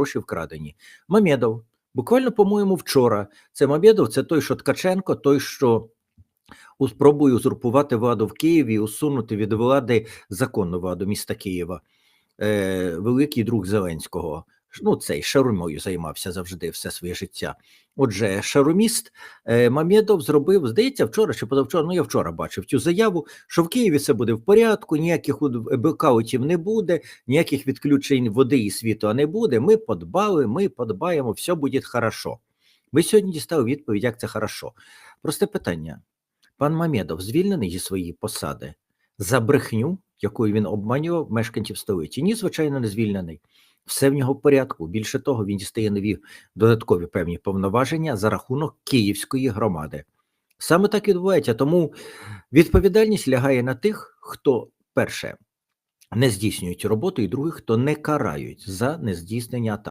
гроші вкрадені. Мамєдов, буквально, по-моєму, вчора. Це Мамєдов, це той, що Ткаченко, той, що спробує узурпувати владу в Києві, і усунути від влади законну владу міста Києва. Е, великий друг Зеленського. Ну, цей шарумою займався завжди все своє життя. Отже, шаруміст е, Мамєдов зробив, здається, вчора чи позавчора, ну я вчора бачив цю заяву, що в Києві все буде в порядку, ніяких блекаутів не буде, ніяких відключень води і світла не буде. Ми подбали, ми подбаємо, все буде хорошо. Ми сьогодні дістали відповідь, як це хорошо. Просте питання. Пан Мамєдов звільнений зі своєї посади за брехню, якою він обманював мешканців столиці. Ні, звичайно, не звільнений. Все в нього в порядку. Більше того, він дістає нові додаткові певні повноваження за рахунок Київської громади. Саме так відбувається. Тому відповідальність лягає на тих, хто перше не здійснюють роботу, і других, хто не карають за нездійснення атак.